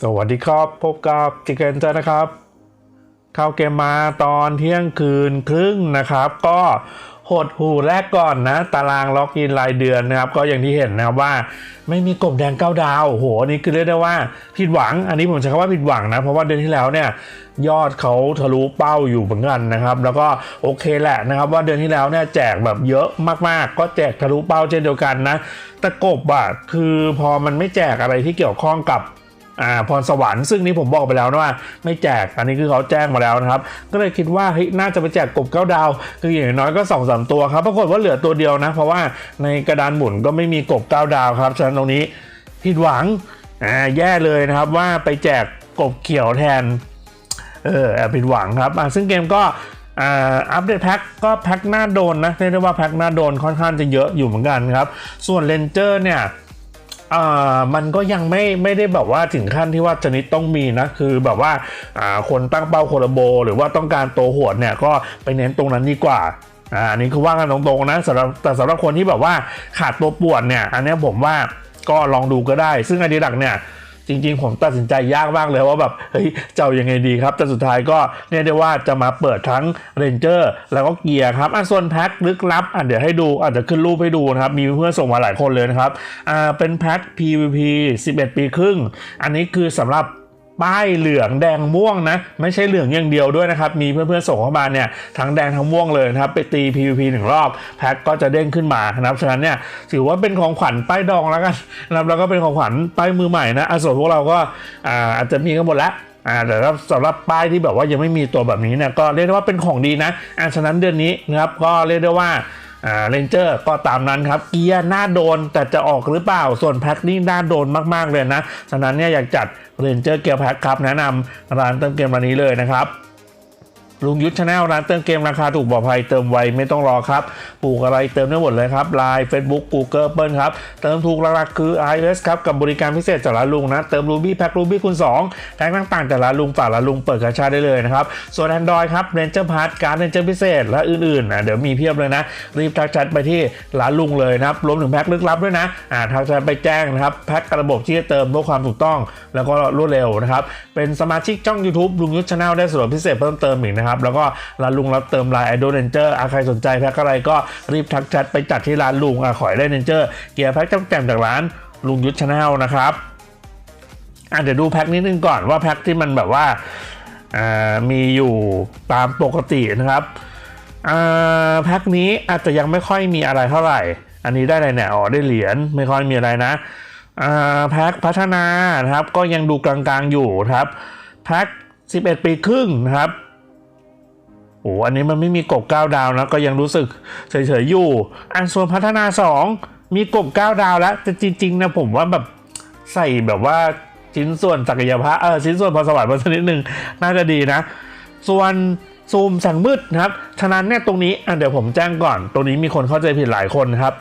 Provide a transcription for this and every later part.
สวัสดีครับ พบกับจิเกนเจอร์นะครับ เข้าเกมมาตอนเที่ยงคืนครึ่งนะครับ ก็หดหูแรกก่อนนะ ตารางล็อกอินรายเดือนนะครับ ก็อย่างที่เห็นนะครับว่า ไม่มีกบแดงเก้าดาวโหนนี้คือเรียกได้ว่าผิดหวัง อันนี้ผมใช้คำว่าผิดหวังนะ เพราะว่าเดือนที่แล้วเนี่ยยอดเขาทะลุเป้าอยู่เหมือนกันนะครับ แล้วก็โอเคแหละนะครับ ว่าเดือนที่แล้วเนี่ยแจกแบบเยอะมากๆ ก็แจกทะลุเป้าเช่นเดียวกันนะแต่กบอะคือพอมันไม่แจกอะไรที่เกี่ยวข้องกับ อ่าพรสวรรค์ซึ่งนี่ผมบอกไปแล้วนะว่า ไม่แจกอันนี้คือเขาแจ้งมาแล้วนะครับ ก็เลยคิดว่าเฮ้ยน่าจะไปแจกกบเก้าดาว คืออย่างน้อยก็สองสามตัวครับปรากฏว่าเหลือตัวเดียวนะ เพราะว่าในกระดานหมุนก็ไม่มีกบเก้าดาวครับฉะนั้นตรงนี้ผิดหวังอ่าแย่เลยนะครับว่าไปแจกกบเขียวแทนเออแอบผิดหวังครับอะซึ่งเกมก็อ่าอัปเดตแพ็คก็แพ็คหน้าโดนนะเรียกได้ว่าแพ็คหน้าโดนค่อนข้างจะเยอะอยู่เหมือนกันครับ ส่วนเลนเจอร์เนี่ย อ่ามันก็ยังไม่ไม่ได้แบบว่าถึงขั้นที่ว่าชนิดต้องมีนะ คือแบบว่าอ่าคนตั้งเป้าโคลโบ หรือว่าต้องการโตหัวเนี่ยก็ไปเน้นตรงนั้นดีกว่าอ่าอันนี้คือว่ากันตรงๆนะสำหรับแต่สำหรับคนที่แบบว่าขาดตัวปวดเนี่ย อันนี้ผมว่าก็ลองดูก็ได้ ซึ่งไอเดียหลักเนี่ย จริง ๆ ผมตัดสินใจยากมากเลยว่าแบบเฮ้ยจะเอายังไงดีครับ แต่สุดท้ายก็เรียกได้ว่าจะมาเปิดทั้งเรนเจอร์แล้วก็เกียร์ครับอะส่วนแพ็คลึกลับอะเดี๋ยวให้ดูอาจจะขึ้นรูปให้ดูนะครับ มีเพื่อนส่งมาหลายคนเลยนะครับอ่าเป็นแพ็ค PVP 11 ปีครึ่ง อันนี้คือสำหรับ ป้ายเหลืองแดงม่วงนะ ไม่ใช่เหลืองอย่างเดียวด้วยนะครับ มีเพื่อนๆส่งเข้ามาเนี่ยทั้งแดงทั้งม่วงเลยนะครับ ไปตี PVP หนึ่งรอบแพ็คก็จะเด้งขึ้นมานะครับฉะนั้นเนี่ยถือว่าเป็นของขวัญป้ายดองแล้วกันนะครับแล้วก็เป็นของขวัญป้ายมือใหม่นะอส่วนพวกเราก็อาจจะมีกันหมดแล้วอ่าแต่สำหรับป้ายที่แบบว่ายังไม่มีตัวแบบนี้เนี่ยก็เรียกได้ว่าเป็นของดีนะอ่าฉะนั้นเดือนนี้นะครับก็เรียกได้ว่า อ่าเรนเจอร์ก็ตามนั้นครับเกียร์หน้าโดนแต่จะออกหรือเปล่าส่วนแพ็คนี่หน้าโดนมากๆเลยนะฉะนั้นเนี่ยอยากจัดเรนเจอร์เกียร์แพ็คครับแนะนำร้านเติมเกมร้านนี้เลยนะครับ ลุงยุทธชาแนลร้านเติมเกมราคาถูกปลอดภัยเติมไวไม่ต้องรอครับ ปลูกอะไรเติมได้หมดเลยครับ Line Facebook Google เปิลครับ เติมถูกหลักๆคือ iOS ครับ กับบริการพิเศษจากร้านลุงนะ เติม Ruby แพ็ค Ruby คูณ2แพ็คต่างๆจากร้านลุงฝากร้านลุงเปิดกระชาได้เลยนะครับ ส่วน Android ครับ Ranger Pass การ Ranger พิเศษ และอื่นๆนะเดี๋ยวมีเพียบเลยนะ รีบทักแชทไปที่ร้านลุงเลยนะครับรวมถึงแพ็คลึกลับด้วยนะอ่าทักแชทไปแจ้งนะครับแพ็คกระบบที่จะเติมเพื่อความถูกต้อง แล้วก็รวดเร็วนะครับเป็นสมาชิกช่อง YouTube ลุงยุทธชาแนลได้ส่วนพิเศษเพิ่มเติมอีกนะครับแล้วก็ร้านลุงรับเติมลน์ไอดอลเรนเจอร์ใครสนใจแพ็คอะไรก็รีบทักแชทไปจัดที่ร้านลุงอะขอให้ได้เรนเจอร์เกียร์แพ็คจำแจมจากร้านลุงยุทธชาแนลนะครับอะเดี๋ยวดูแพ็คนิดนึงก่อนว่าแพ็คที่มันแบบว่าอ่ามีอยู่ตามปกตินะครับอ่าแพ็คนี้อาจจะยังไม่ค่อยมีอะไรเท่าไหร่ อันนี้ได้อะไรเนี่ยอ๋อได้เหรียญไม่ค่อยมีอะไรนะแพ็คพัฒนานะครับก็ยังดูกลางๆอยู่ครับแพ็ค11 ปีครึ่งนะครับ โอ้อันนี้มันไม่มีกบ9ดาวนะก็ยังรู้สึกเฉยๆอยู่ อันส่วนพัฒนา 2 มีกบ9ดาวแล้วแต่จริง ๆ นะผมว่าแบบใส่แบบว่าชิ้นส่วนศักยภาพเออชิ้นส่วนพอสวรรค์มาสักนิดนึงน่าจะดีนะ ส่วนซูมแสงมืดนะครับ ฉะนั้นเนี่ยตรงนี้อะเดี๋ยวผมแจ้งก่อน ตรงนี้มีคนเข้าใจผิดหลายคนครับ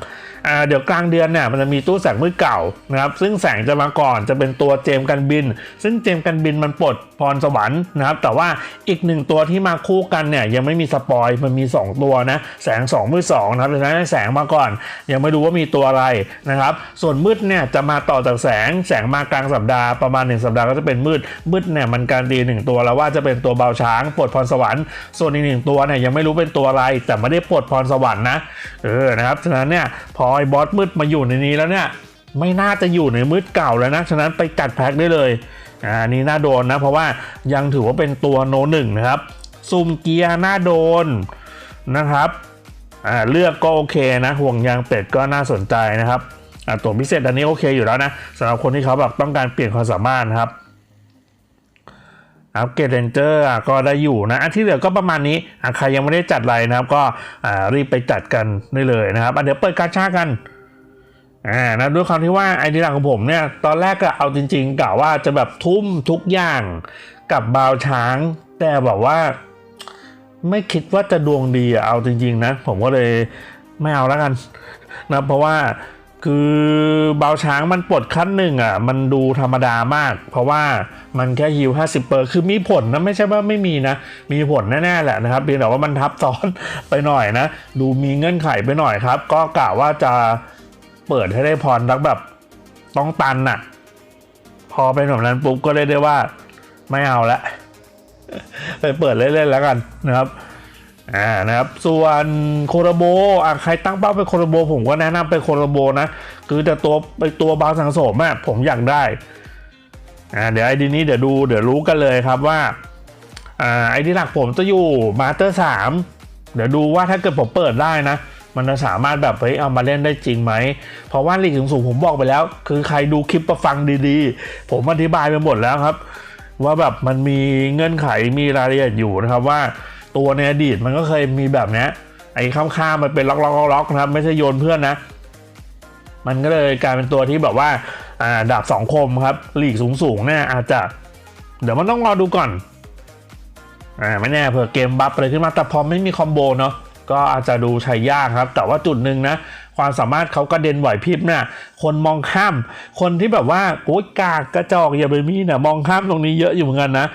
เดี๋ยวกลางเดือนเนี่ยมันจะมีตู้แสงมืดเก่านะครับซึ่งแสงจะมาก่อนจะเป็นตัวเจมกันบิน ซึ่งเจมกันบินมันปลดพรสวรรค์นะครับแต่ว่าอีกหนึ่งตัวที่มาคู่กันเนี่ยยังไม่มีสปอยมันมี 2 ตัวนะแสง2มืด2นะครับดังนั้นแสงมาก่อน ยังไม่รู้ว่ามีตัวอะไรนะครับส่วนมืดเนี่ยจะมาต่อจากแสงแสงมากลางสัปดาห์ประมาณ 1 สัปดาห์ก็จะเป็นมืดมืดเนี่ยมันการตีหนึ่งตัวแล้วว่าจะเป็นตัวเบาช้างปลดพรสวรรค์ส่วนอีกหนึ่งตัวเนี่ยยังไม่รู้เป็นตัวอะไรแต่ไม่ได้ปลดพรสวรรค์นะเออนะครับฉะนั้นเนี่ยพอไอ้บอสมืดมาอยู่ในนี้แล้วเนี่ย ไม่น่าจะอยู่ในมืดเก่าแล้วนะ ฉะนั้นไปจัดแพ็คได้เลย อ่านนี้น่าโดนนะ เพราะว่ายังถือว่าเป็นตัวโนหนึ่งนะครับซุ่มเกียร์น่าโดนนะครับ อ่าเลือกก็โอเคนะห่วงยางเป็ดก็น่าสนใจนะครับ อ่าตัวพิเศษอันนี้โอเคอยู่แล้วนะสำหรับคนที่เขาแบบต้องการเปลี่ยนความสามารถนะครับ อัปเกรดเรนเจอร์ก็ได้อยู่นะที่เหลือก็ประมาณนี้ใครยังไม่ได้จัดอะไรนะครับ ก็รีบไปจัดกันได้เลยนะครับเดี๋ยวเปิดกาชากันอ่านะด้วยความที่ว่าไอเดียหลักของผมเนี่ยตอนแรกก็เอาจริงๆกะว่าจะแบบทุ่มทุกอย่างกับบาวช้าง แต่แบบว่า ไม่คิดว่าจะดวงดีเอาจริง ๆ นะ ผมก็เลยไม่เอาแล้วกันนะเพราะว่า คือเบาช้างมันปลดขั้นหนึ่งอะ มันดูธรรมดามาก เพราะว่ามันแค่ฮิว50เปอร์คือมีผลนะ ไม่ใช่ว่าไม่มีนะ มีผลแน่ๆแหละนะครับเพียงแต่ว่ามันทับซ้อนไปหน่อยนะ ดูมีเงื่อนไขไปหน่อยครับ ก็กะว่าจะเปิดให้ได้พรรักแบบต้องตันน่ะ พอเป็นแบบนั้นปุ๊บก็เลยได้ว่า ไม่เอาละไปเปิดเล่นๆแล้วกันนะครับ อ่านะครับส่วนโคโรโบอะใครตั้งเป้าเป็นโคโรโบ ผมก็แนะนำเป็นโคโรโบนะ คือแต่ตัวไปตัวบาสังโสมอะผมอยากได้อ่าเดี๋ยวไอดีนี้เดี๋ยวดูเดี๋ยวรู้กันเลยครับว่าอ่าไอดีหลักผมจะอยู่มาสเตอร์สามเดี๋ยวดูว่าถ้าเกิดผมเปิดได้นะ มันจะสามารถแบบเฮ้ยเอามาเล่นได้จริงไหม เพราะว่าลีกสูงๆผมบอกไปแล้ว คือใครดูคลิปประฟังดีๆ ผมอธิบายไปหมดแล้วครับ ว่าแบบมันมีเงื่อนไขมีรายละเอียดอยู่นะครับว่า ตัวในอดีตมันก็เคยมีแบบนี้ไอ้ข้ามๆมันเป็นล็อกล็อกล็อกนะครับ ไม่ใช่โยนเพื่อนนะ มันก็เลยกลายเป็นตัวที่แบบว่าดาบสองคมครับลีกสูงๆเนี่ยอาจจะ เดี๋ยวมันต้องรอดูก่อนอ่าไม่แน่เผื่อเกมบัฟอะไรขึ้นมาแต่พอไม่มีคอมโบเนาะก็อาจจะดูใช้ยากครับ แต่ว่าจุดหนึ่งนะ ความสามารถเขากระเด็นไหวพริบเนี่ยคนมองข้าม คนที่แบบว่าโอ๊ยกากกระจอกอย่าไปมีเนี่ยมองข้ามตรงนี้เยอะอยู่เหมือนกันนะ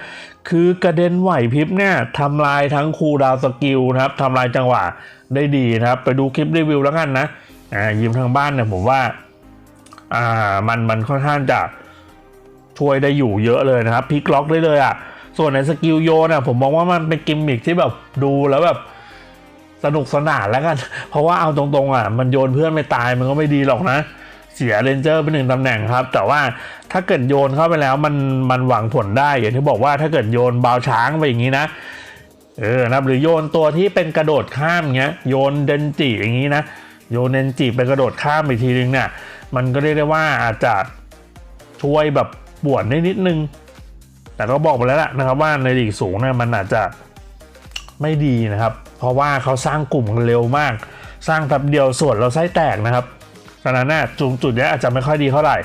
คือกระเด็นไหวพริบเนี่ยทำลายทั้งคูดาวสกิลนะครับทำลายจังหวะได้ดีนะครับ ไปดูคลิปรีวิวแล้วกันนะอ่ายิมทางบ้านเนี่ยผมว่าอ่ามันมันค่อนข้างจะช่วยได้อยู่เยอะเลยนะครับพลิกล็อกได้เลยอะส่วนในสกิลโยนอะผมมองว่ามันเป็นกิมมิคที่แบบดูแล้วแบบสนุกสนานแล้วกัน เพราะว่าเอาตรงๆอะมันโยนเพื่อนไม่ตายมันก็ไม่ดีหรอกนะ เสียเรนเจอร์ไปหนึ่งตำแหน่งครับ แต่ว่าถ้าเกิดโยนเข้าไปแล้วมันมันหวังผลได้อย่างที่บอกว่าถ้าเกิดโยนบาวช้างไปอย่างนี้นะเออนะหรือโยนตัวที่เป็นกระโดดข้ามเงี้ยโยนเดนจิอย่างนี้นะโยนเดนจิเป็นกระโดดข้ามไปทีนึงเนี่ยมันก็เรียกได้ว่าอาจจะช่วยแบบปวดได้นิดนึง แต่ก็บอกไปแล้วล่ะนะครับว่าในลีกสูงเนี่ยมันอาจจะไม่ดีนะครับ เพราะว่าเขาสร้างกลุ่มกันเร็วมาก สร้างแป๊บเดียวส่วนเราไส้แตกนะครับ ฉะนั้นนะจุดจุดนี้อาจจะไม่ค่อยดีเท่าไหร่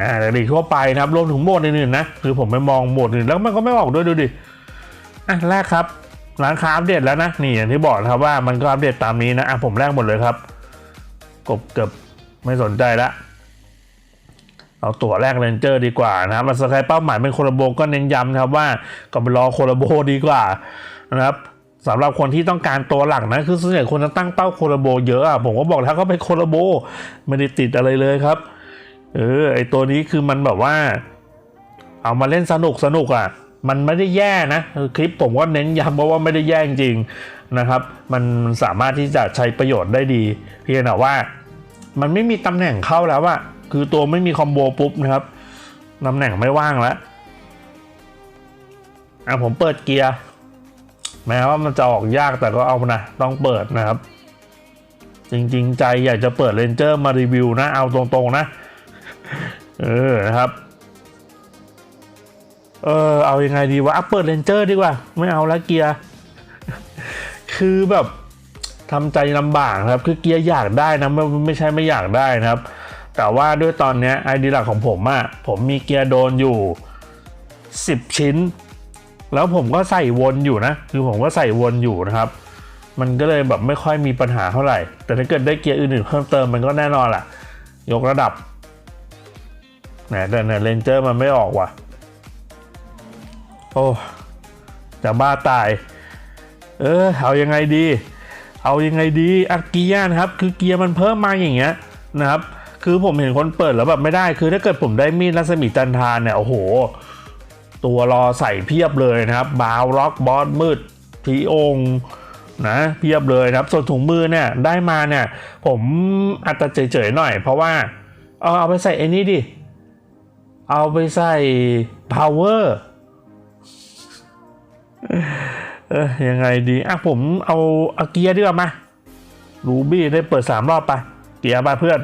อ่าแต่ลีกทั่วไปนะครับรวมถึงโหมดอื่นๆนะคือผมไปมองโหมดอื่นแล้วมันก็ไม่ออกด้วยดูดิอะแรกครับร้านค้าอัปเดตแล้วนะนี่อย่างที่บอกนะครับว่ามันก็อัปเดตตามนี้นะอะผมแรกหมดเลยครับกบเกือบไม่สนใจละเอาตั๋วแรกเรนเจอร์ดีกว่านะครับมาสกายเป้าหมายเป็นโคลโบก็เน้นย้ำนะครับว่าก็ไปรอโคลโบดีกว่านะครับ สำหรับคนที่ต้องการตัวหลักนะคือส่วนใหญ่คนจะตั้งเป้าโคลาโบเยอะอะผมก็บอกแล้วก็เป็นโคลาโบไม่ได้ติดอะไรเลยครับ เออไอตัวนี้คือมันแบบว่า เอามาเล่นสนุกสนุกอะ มันไม่ได้แย่นะคลิปผมก็เน้นย้ำเพราะว่าไม่ได้แย่จริงนะครับ มันสามารถที่จะใช้ประโยชน์ได้ดี เพียงแต่ว่า มันไม่มีตำแหน่งเข้าแล้วอะคือตัวไม่มีคอมโบปุ๊บนะครับตำแหน่งไม่ว่างแล้วอะผมเปิดเกียร์ แม้ว่ามันจะออกยากแต่ก็เอานะต้องเปิดนะครับ จริงๆ ใจอยากจะเปิดเรนเจอร์มารีวิวนะ เอาตรงๆนะ เออนะครับ เออเอายังไงดีวะอะเปิดเรนเจอร์ดีกว่า ไม่เอาละเกียร์ คือแบบทำใจลำบากครับ คือเกียร์อยากได้นะไม่ไม่ใช่ไม่อยากได้นะครับ แต่ว่าด้วยตอนนี้ไอดีหลักของผมอะผมมีเกียร์โดนอยู่ 10 ชิ้น แล้วผมก็ใส่วนอยู่นะ คือผมก็ใส่วนอยู่นะครับ มันก็เลยแบบไม่ค่อยมีปัญหาเท่าไหร่ แต่ถ้าเกิดได้เกียร์อื่นๆเพิ่มเติมมันก็แน่นอนแหละยกระดับแหมแต่เนี่ยเรนเจอร์มันไม่ออกว่ะ โอ้จะบ้าตาย เออเอายังไงดี เอายังไงดีอะเกียร์นะครับ คือเกียร์มันเพิ่มมาอย่างเงี้ยนะครับ คือผมเห็นคนเปิดแล้วแบบไม่ได้ คือถ้าเกิดผมได้มีดรัศมีจันทานเนี่ยโอ้โห ตัวรอใส่เพียบเลยนะครับบาวล็อกบอสมืดทีองนะเพียบเลยนะครับส่วนถุงมือเนี่ยได้มาเนี่ยผมอาจจะเฉยๆหน่อย เพราะว่าเอาเอาไปใส่ไอ้นี่ดิ เอาไปใส่ power เออยังไงดีอะผมเอาเอาเกียร์ดีกว่ามารูบี้ได้เปิดสามรอบไปเกียร์ไปเพื่อน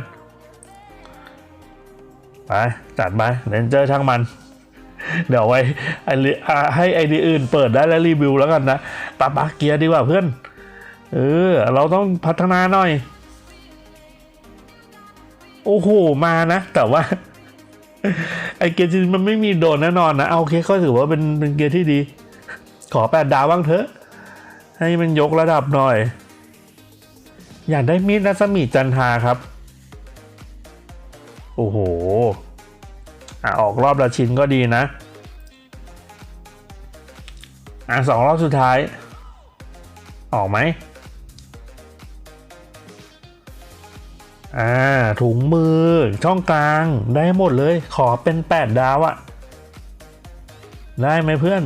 ไป จัดไปเรนเจอร์ช่างมัน เดี๋ยวไว้ไอให้ไอดีอื่นเปิดได้แล้วรีวิวแล้วกันนะปะปะเกียร์ดีกว่าเพื่อน เออ เราต้องพัฒนาหน่อย โอ้โห มานะ แต่ว่า ไอเกียร์จริงมันไม่มีโดนแน่นอนนะ เอาโอเคก็ถือว่าเป็นเป็นเกียร์ที่ดี ขอแปดดาวบ้างเถอะ ให้มันยกระดับหน่อย อยากได้มีดรัศมีจันทาครับ โอ้โห อะออกรอบละชิ้นก็ดีนะ อะสองรอบสุดท้าย ออกไหมอ่าถุงมือช่องกลางได้หมดเลยขอเป็น 8 ดาวอะได้ไหมเพื่อน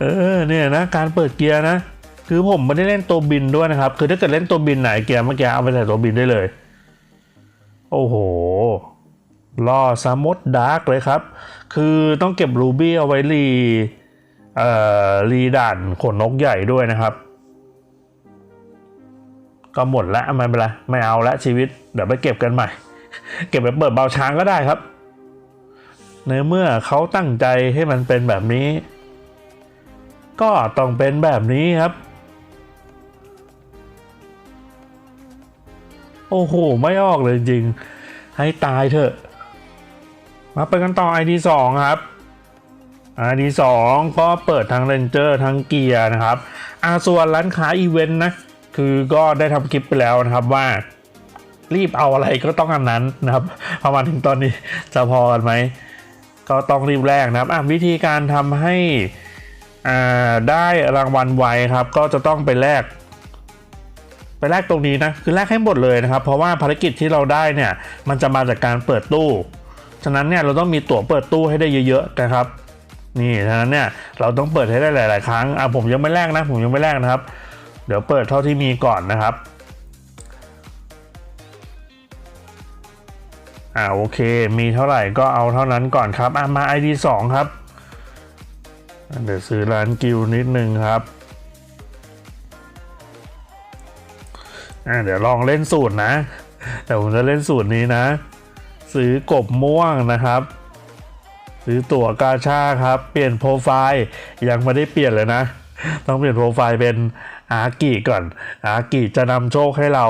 เออเนี่ยนะ การเปิดเกียร์นะ คือผมไม่ได้เล่นตัวบินด้วยนะครับ คือถ้าเกิดเล่นตัวบินไหนเกียร์เมื่อกี้เอาไปใส่ตัวบินได้เลย โอ้โห ล่อซามดดาร์กเลยครับ คือต้องเก็บรูบี้เอาไว้รีเอ่อรีด่านขนนกใหญ่ด้วยนะครับ ก็หมดละไม่เป็นไรไม่เอาละชีวิต เดี๋ยวไปเก็บกันใหม่ เก็บไปเปิดเบาช้างก็ได้ครับ ในเมื่อเขาตั้งใจให้มันเป็นแบบนี้ ก็ต้องเป็นแบบนี้ครับโอ้โห ไม่ออกเลยจริง ให้ตายเถอะ มาไปกันต่อ ID 2ครับ ID 2ก็เปิดทั้งเรนเจอร์ทั้งเกียร์นะครับอาส่วนร้านค้าอีเวนต์นะ คือก็ได้ทำคลิปไปแล้วนะครับว่ารีบเอาอะไรก็ต้องอันนั้นนะครับพอมาถึงตอนนี้จะพอกันไหม ก็ต้องรีบแลกนะครับวิธีการทำให้อ่าได้รางวัลไวครับ ก็จะต้องไปแลกไปแลกตรงนี้นะ คือแลกให้หมดเลยนะครับ เพราะว่าภารกิจที่เราได้เนี่ย มันจะมาจากการเปิดตู้ ฉะนั้นเนี่ยเราต้องมีตั๋วเปิดตู้ให้ได้เยอะๆนะครับ นี่ฉะนั้นเนี่ยเราต้องเปิดให้ได้หลาย ๆ ครั้งอะผมยังไม่แลกนะ ผมยังไม่แลกนะครับ เดี๋ยวเปิดเท่าที่มีก่อนนะครับอ่าโอเค มีเท่าไหร่ก็เอาเท่านั้นก่อนครับอะมา ID 2 ครับ เดี๋ยวซื้อร้านกิวนิดนึงครับอ่าเดี๋ยวลองเล่นสูตรนะ แต่ผมจะเล่นสูตรนี้นะ ซื้อกบม่วงนะครับ ซื้อตั๋วกาชาครับ เปลี่ยนโปรไฟล์ยังไม่ได้เปลี่ยนเลยนะ ต้องเปลี่ยนโปรไฟล์เป็นอากิก่อน อากิจะนำโชคให้เรา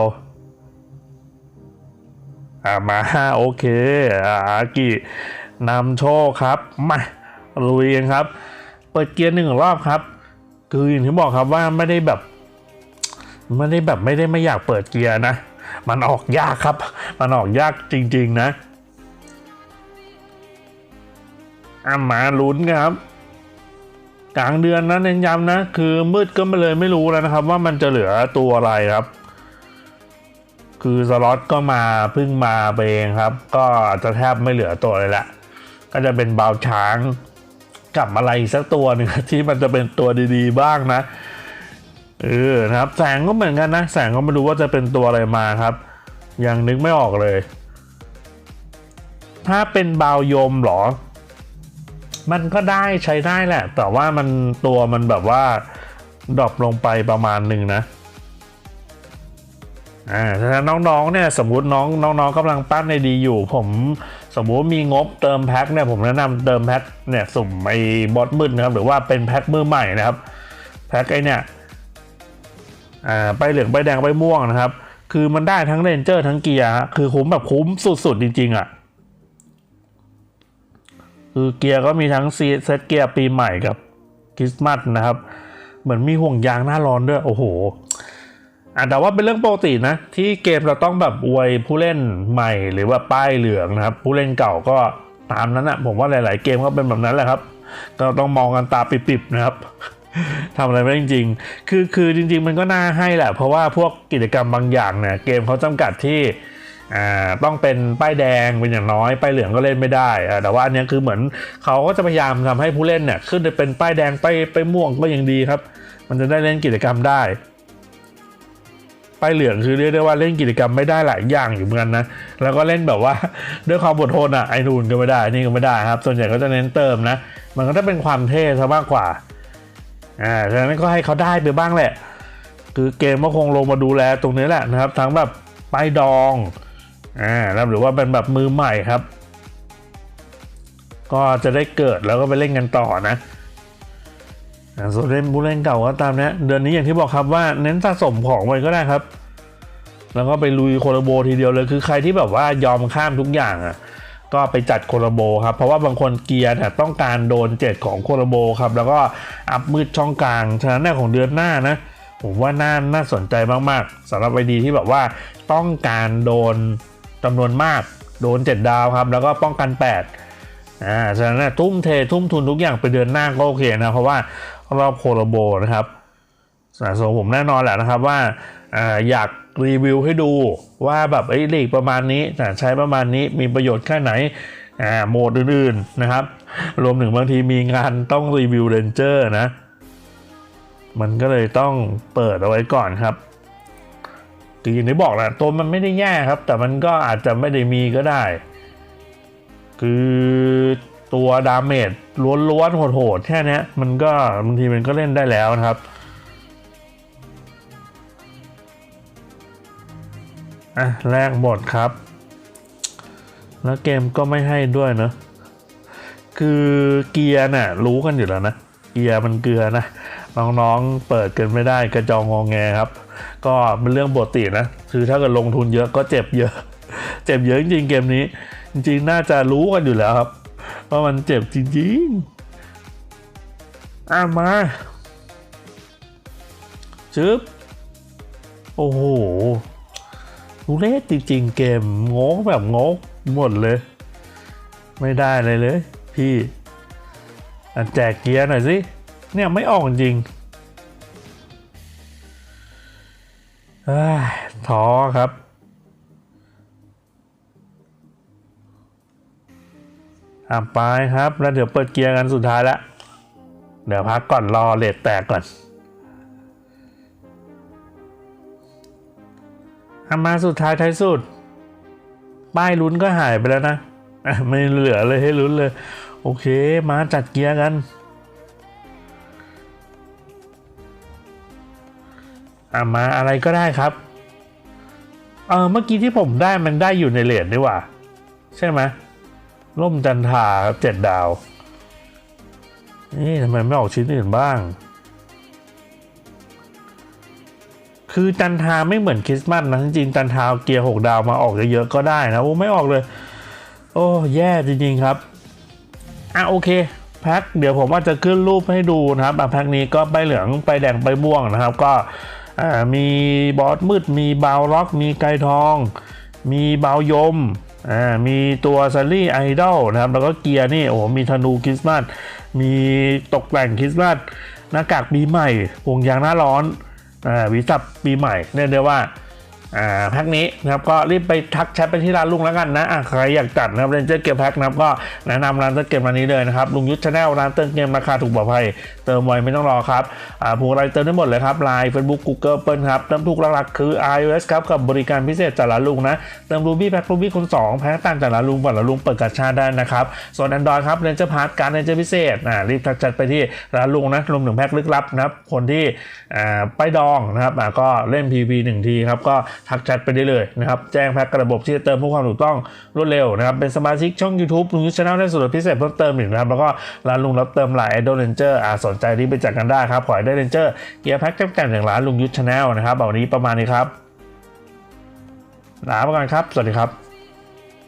อ่ามาโอเคอาอากินำโชคครับมาลุยกันครับ เปิดเกียร์หนึ่งรอบครับ คืออย่างที่บอกครับว่าไม่ได้แบบไม่ได้แบบไม่ได้ไม่อยากเปิดเกียร์นะ มันออกยากครับ มันออกยากจริง ๆ นะ อะมาลุ้นครับ กลางเดือนนะเน้นย้ำนะ คือมืดก็มาเลยไม่รู้แล้วนะครับ ว่ามันจะเหลือตัวอะไรครับ คือสล็อตก็มาเพิ่งมาไปเองครับ ก็จะแทบไม่เหลือตัวเลยละก็จะเป็นบาวช้างกับอะไรสักตัวหนึ่งที่มันจะเป็นตัวดีๆบ้างนะเออนะครับ แสงก็เหมือนกันนะ แสงก็ไม่รู้ว่าจะเป็นตัวอะไรมาครับ ยังนึกไม่ออกเลย ถ้าเป็นบาวยมหรอ มันก็ได้ใช้ได้แหละ แต่ว่ามันตัวมันแบบว่าดรอปลงไปประมาณหนึ่งนะอ่าฉะนั้นน้องๆเนี่ยสมมติน้องน้องๆกำลังปั้นในดีอยู่ ผมสมมุติมีงบเติมแพ็คเนี่ยผมแนะนำเติมแพ็คเนี่ยสุ่มไอ้บอสมืดนะครับหรือว่าเป็นแพ็คมือใหม่นะครับแพ็คไอ้เนี่ยอ่าไปเหลืองไปแดงไปม่วงนะครับ คือมันได้ทั้งเรนเจอร์ทั้งเกียร์คือคุ้มแบบคุ้มสุดๆจริงๆอะ คือเกียร์ก็มีทั้งเซตเกียร์ปีใหม่กับคริสต์มาสนะครับ เหมือนมีห่วงยางหน้าร้อนด้วย โอ้โหอะแต่ว่าเป็นเรื่องปกตินะ ที่เกมเราต้องแบบอวยผู้เล่นใหม่หรือว่าป้ายเหลืองนะครับ ผู้เล่นเก่าก็ตามนั้นนะผมว่าหลาย ๆ เกมก็เป็นแบบนั้นแหละครับ ก็ต้องมองกันตาปิบๆนะครับทำอะไรไม่ได้จริง ๆ คือคือจริง ๆ มันก็น่าให้แหละ เพราะว่าพวกกิจกรรมบางอย่างเนี่ยเกมเขาจำกัดที่ อ่าต้องเป็นป้ายแดงเป็นอย่างน้อยป้ายเหลืองก็เล่นไม่ได้แต่ว่าอันนี้คือเหมือนเขาก็จะพยายามทำให้ผู้เล่นเนี่ยขึ้นไปเป็นป้ายแดงไปไปม่วงก็ยังดีครับ มันจะได้เล่นกิจกรรมได้ป้ายเหลืองคือเรียกได้ว่าเล่นกิจกรรมไม่ได้หลายอย่างอยู่เหมือนกันนะแล้วก็เล่นแบบว่าด้วยความอดทนอะไอ้นู่นก็ไม่ได้นี่ก็ไม่ได้ครับ ส่วนใหญ่ก็จะเน้นเติมนะ มันก็จะเป็นความเท่ซะมากกว่าอ่าฉะนั้นก็ให้เขาได้ไปบ้างแหละ คือเกมก็คงลงมาดูแลตรงนี้แหละนะครับ ทั้งแบบป้ายดอง อ่าแล้วหรือว่าเป็นแบบมือใหม่ครับ ก็จะได้เกิดแล้วก็ไปเล่นกันต่อนะส่วนเล่นผู้เล่นเก่าก็ตามเนี้ยเดือนนี้อย่างที่บอกครับว่าเน้นสะสมของไปก็ได้ครับ แล้วก็ไปลุยโคโลโบทีเดียวเลยคือใครที่แบบว่ายอมข้ามทุกอย่างอะก็ไปจัดโคโลโบครับ เพราะว่าบางคนเกียร์เนี่ยต้องการโดนเจ็ดของโคโลโบครับ แล้วก็อัพมืดช่องกลาง ฉะนั้นเนี่ยของเดือนหน้านะ ผมว่าน่าน่าสนใจมาก ๆสำหรับไอดีที่แบบว่าต้องการโดน จำนวนมากโดน 7 ดาวครับ แล้วก็ป้องกัน 8อ่าฉะนั้นทุ่มเททุ่มทุนทุกอย่างไปเดือนหน้าก็โอเคนะ เพราะว่ารอบโคโลโบนะครับสะสมผมแน่นอนแหละนะครับว่าอยากรีวิวให้ดูว่าแบบไอ้ลีกประมาณนี้ใช้ประมาณนี้มีประโยชน์แค่ไหนอ่าโหมดอื่นๆนะครับ รวมถึงบางทีมีงานต้องรีวิวเรนเจอร์นะ มันก็เลยต้องเปิดเอาไว้ก่อนครับ คืออย่างที่บอกแหละตัวมันไม่ได้แย่ครับ แต่มันก็อาจจะไม่ได้มีก็ได้ คือตัวดาเมจล้วนๆโหดๆแค่นี้มันก็บางทีมันก็เล่นได้แล้วนะครับอะแรกหมดครับ แล้วเกมก็ไม่ให้ด้วยเนอะคือเกียร์น่ะ รู้กันอยู่แล้วนะ เกียร์มันเกลือนะ น้องๆเปิดกันไม่ได้กระจองงอแงครับ ก็เป็นเรื่องปกตินะ คือถ้าเกิดลงทุนเยอะก็เจ็บเยอะ เจ็บเยอะจริงๆเกมนี้ จริง ๆ น่าจะรู้กันอยู่แล้วครับว่ามันเจ็บจริงๆอะมาชึบโอ้โหทุเรศจริง ๆ เกมงกแบบงกหมดเลย ไม่ได้เลยเลย พี่อะแจกเกียร์หน่อยสิ เนี่ยไม่ออกจริง ท้อครับ อะไปครับ แล้วเดี๋ยวเปิดเกียร์กันสุดท้ายแล้วเดี๋ยวพักก่อนรอเลทแตกก่อนอามาสุดท้ายท้ายสุด ป้ายลุ้นก็หายไปแล้วนะ ไม่เหลือเลยให้ลุ้นเลย โอเค มาจัดเกียร์กัน อะมาอะไรก็ได้ครับ เออเมื่อกี้ที่ผมได้มันได้อยู่ในเหรียญดีว่าใช่ไหมร่มจันทาครับเจ็ดดาว นี่ทำไมไม่ออกชิ้นอื่นบ้าง คือจันทาไม่เหมือนคริสต์มาสนะจริงจันทาเกียร์หกดาวมาออกเยอะๆก็ได้นะโอ้ไม่ออกเลย โอ้แย่จริงๆครับ อะโอเคแพ็คเดี๋ยวผมว่าจะขึ้นรูปให้ดูนะครับแพ็คนี้ก็ใบเหลืองใบแดงใบม่วงนะครับ ก็ มีบอสมืด มีบาวล็อก มีไกทอง มีบาวยมมีตัวซัลลี่ไอดอลนะครับ แล้วก็เกียร์นี่ โอ้โหมีธนูคริสต์มาส มีตกแต่งคริสต์มาส หน้ากากปีใหม่ห่วงยางหน้าร้อนอวิสับปีใหม่ เรียกได้ว่า อ่าแพ็คนี้นะครับก็รีบไปทักแชทไปที่ร้านลุงแล้วกันนะอะใครอยากจัดนะครับเรนเจอร์เกมแพ็คนะครับก็แนะนำร้านเติมเกมร้านนี้เลยนะครับลุงยุทธชาแนลร้านเติมเกมราคาถูกปลอดภัยเติมไวไม่ต้องรอครับอ่าผูกอะไรเติมได้หมดเลยครับไลน์เฟซบุ๊กกูเกิลเปิลครับเติมถูกหลักๆคือ iOS ครับกับบริการพิเศษจากร้านลุงนะเติมรูบี้แพ็ครูบี้คนสองแพ็คต่างจากร้านลุงก่อนร้านลุงเปิดกัญชาได้นะครับส่วน Android ครับเรนเจอร์พาร์ทการเรนเจอร์พิเศษอ่ารีบทักแชทไปที่ร้านลุงนะรวมถึงแพ็คลึกลับนะครับคนที่อ่าไปดองนะครับอ่าก็เล่น PV หนึ่งทีครับก็ทักแชทไปได้เลยนะครับ แจ้งแพ็กระบบที่จะเติมเพื่อความถูกต้องรวดเร็วนะครับ เป็นสมาชิกช่อง YouTube ลุงยุทธชาแนลได้ส่วนลดพิเศษเพิ่มเติมอีกนะครับ แล้วก็ร้านลุงรับเติมหลายไอดอลเลนเจอ่าสนใจรีบไปจัดกันได้ครับ ขอให้ได้ Ranger เกียร์แพ็กแจ่มๆอย่างร้านลุงยุทธชาแนลนะครับเอาวันนี้ประมาณนี้ครับลาไปก่อนครับ สวัสดีครับ